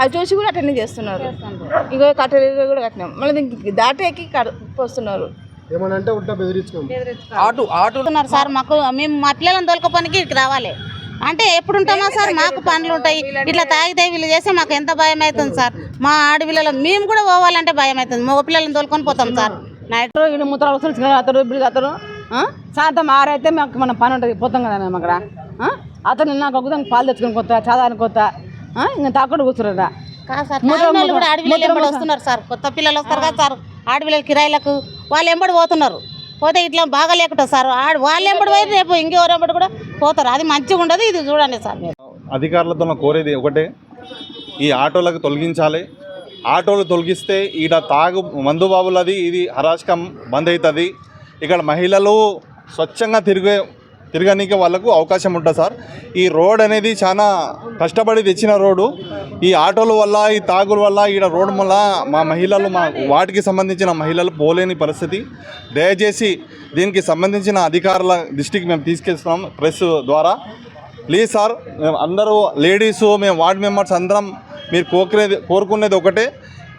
అది చూసి కూడా అటెండ్ చేస్తున్నారు. ఇగో కట్టెలు కూడా కట్టినాం. మళ్ళీ దీనికి దాటేకి వస్తున్నారు ఉంటా ఆటో ఆటో. సార్ మాకు మేము మా పిల్లలను తోలుకోపనికి ఇక్కడికి రావాలి. అంటే ఎప్పుడు ఉంటామా సార్? మాకు పనులు ఉంటాయి ఇట్లా తాగితే వీళ్ళు చేస్తే మాకు ఎంత భయం అవుతుంది సార్? మా ఆడపిల్లలు మేము కూడా పోవాలంటే భయం అవుతుంది. మగ పిల్లల్ని తోలుకొని పోతాం సార్. నైట్ ఇక్కడ మూత్రాలు వస్తారు అతను ఇప్పుడు అతను ఆ? సాయంత్రం ఆరైతే మాకు మన పని ఉంటుంది. పోతాం కదా మేము అక్కడ ఆ? అతను నాకు ఒక పాలు తెచ్చుకొని కొత్త చదానికి కొత్త? ఇంకా తాకుండా కూర్చున్నారా కాదు సార్ కూడా ఆడపిల్లలు ఎంబడి వస్తున్నారు సార్. కొత్త పిల్లలు వస్తారు కదా సార్ ఆడపిల్లల కిరాయిలకు వాళ్ళు ఎంబడి పోతున్నారు. పోతే ఇట్లా బాగా లేకుండా సార్. ఆడ వాళ్ళు ఎంబడి పోయి రేపు ఇంకెవరు ఎంబడి కూడా పోతారు. అది మంచిగా ఉండదు ఇది చూడండి సార్ మీరు. అధికారులతో కోరేది ఒకటే ఈ ఆటోలకు తొలగించాలి. ఆటోలు తొలగిస్తే ఈడ తాగు మందు బాబులది ఇది హరాజకం బంద్ అవుతుంది. ఇక్కడ మహిళలు స్వచ్ఛంగా తిరిగే తిరగనీకి వాళ్ళకు అవకాశం ఉంటుంది సార్. ఈ రోడ్ అనేది చాలా కష్టపడి తెచ్చిన రోడ్డు. ఈ ఆటోల వల్ల ఈ తాగుల వల్ల ఈడ రోడ్ వల్ల మా మహిళలు మా వాటికి సంబంధించిన మహిళలు పోలేని పరిస్థితి. దయచేసి దీనికి సంబంధించిన అధికారుల దృష్టికి మేము తీసుకెళ్తున్నాం ప్రెస్ ద్వారా. ప్లీజ్ సార్ మేము అందరూ లేడీసు మేము వార్డ్ మెంబర్స్ అందరం మీరు కోరుకునేది కోరుకునేది ఒకటే.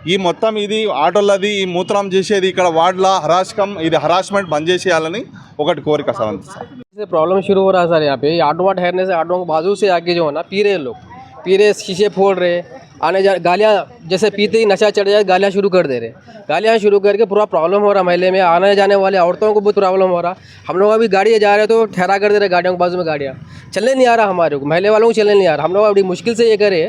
ఈ మొత్తం ఇది ఆటోలది ఈ మూత్రం చేసేది ఇక్కడ వార్డుల హరాస్కం ఇది హరాస్మెంట్ బంద్ చేసేయాలని ఒకటి కోరిక సార్ అంతే సార్ से प्रॉब्लम शुरू हो रहा है सर यहाँ पे ये ऑटो वाट ठहरने से ऑटो के बाजू से आगे जो है ना पी रहे हैं लोग पी रहे शीशे फोड़ रहे आने जा गालियाँ जैसे पीते ही नशा चढ़ जाए गालियाँ शुरू कर दे रहे गालियाँ शुरू करके पूरा प्रॉब्लम हो रहा महल्ले में आने जाने वाले औरतों को बहुत प्रॉब्लम हो रहा हम लोग अभी गाड़ी जा रहे हैं तो ठहरा कर दे रहे गाड़ियों के बाजू में गाड़ियाँ चलने नहीं आ रहा हमारे को महल्ले वालों को चलने नहीं आ रहा हम लोग बड़ी मुश्किल से ये करे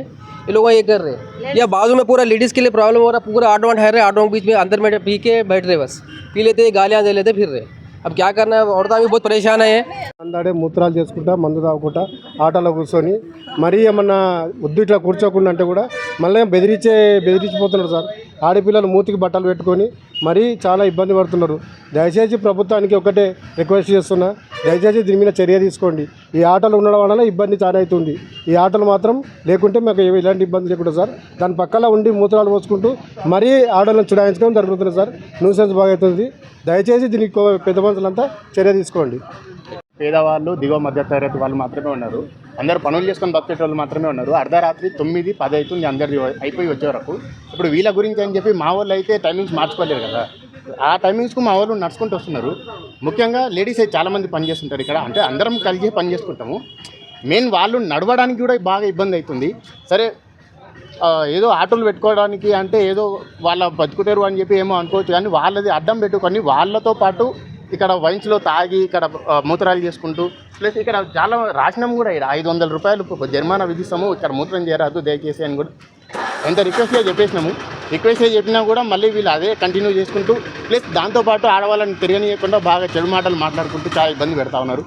ये लोग ये कर रहे ये बाजू में पूरा लेडीज़ के लिए प्रॉब्लम हो रहा पूरा ऑटो ठहर रहे ऑटो के बीच में अंदर में पी के बैठ रहे बस पी लेते गालियाँ दे लेते फिर रहे अब क्या करना है औरतें भी बहुत परेशान है అందాడే మూత్రాలు చేసుకుంటా మందు తాగుకుంటా ఆటోలో కూర్చొని మరీ ఏమన్నా వద్దు ఇట్లా కూర్చోకుండా అంటే కూడా మళ్ళీ బెదిరించే బెదిరించిపోతున్నారు సార్ ఆడపిల్లలు మూతికి బట్టలు పెట్టుకొని మరీ చాలా ఇబ్బంది పడుతున్నారు. దయచేసి ప్రభుత్వానికి ఒకటే రిక్వెస్ట్ చేస్తున్నా. దయచేసి దీని మీద చర్య తీసుకోండి. ఈ ఆటలు ఉండడం వలన ఇబ్బంది చాలా అవుతుంది ఈ ఆటలు మాత్రం లేకుంటే మాకు ఎలాంటి ఇలాంటి ఇబ్బంది లేకుండా సార్. దాని పక్కన ఉండి మూత్రాలు పోసుకుంటూ మరీ ఆటోలను చుడాయించడం జరుగుతుంది సార్. న్యూసెన్స్ బాగా అవుతుంది. దయచేసి దీనికి పెద్ద మనుషులంతా చర్య తీసుకోండి. పేదవాళ్ళు దిగువ మధ్య తరగతి వాళ్ళు మాత్రమే ఉన్నారు. అందరు పనులు చేసుకొని బతికేటోళ్ళు మాత్రమే ఉన్నారు. అర్ధరాత్రి తొమ్మిది పది అవుతుంది అందరిది అయిపోయి వచ్చే వరకు. ఇప్పుడు వీళ్ళ గురించి అని చెప్పి మా వాళ్ళు అయితే టైమింగ్స్ మార్చుకోలేరు కదా. ఆ టైమింగ్స్కు మా వాళ్ళు నడుచుకుంటూ వస్తున్నారు. ముఖ్యంగా లేడీస్ అయితే చాలామంది పని చేస్తుంటారు ఇక్కడ. అంటే అందరం కలిసి పని చేసుకుంటాము. మెయిన్ వాళ్ళు నడవడానికి కూడా బాగా ఇబ్బంది అవుతుంది. సరే ఏదో ఆటోలు పెట్టుకోవడానికి అంటే ఏదో వాళ్ళ బతుకుతారు అని చెప్పి ఏమో అనుకోవచ్చు. కానీ వాళ్ళది అడ్డం పెట్టుకొని వాళ్ళతో పాటు ఇక్కడ వైన్స్లో తాగి ఇక్కడ మూత్రాలు చేసుకుంటూ ప్లస్ ఇక్కడ చాలా రాసినాం కూడా ఇక్కడ. ఐదు వందల రూపాయలు జరిమానా విధిస్తాము. ఇక్కడ మూత్రం చేయరాదు దయచేసి అని కూడా. ఎంత రిక్వెస్ట్గా చెప్పేసినాము. రిక్వెస్ట్గా చెప్పినా కూడా మళ్ళీ వీళ్ళు అదే కంటిన్యూ చేసుకుంటూ ప్లస్ దాంతోపాటు ఆడవాళ్ళని తిరగనియకుండా బాగా చెడు మాటలు మాట్లాడుకుంటూ చాలా ఇబ్బంది పెడతా ఉన్నారు.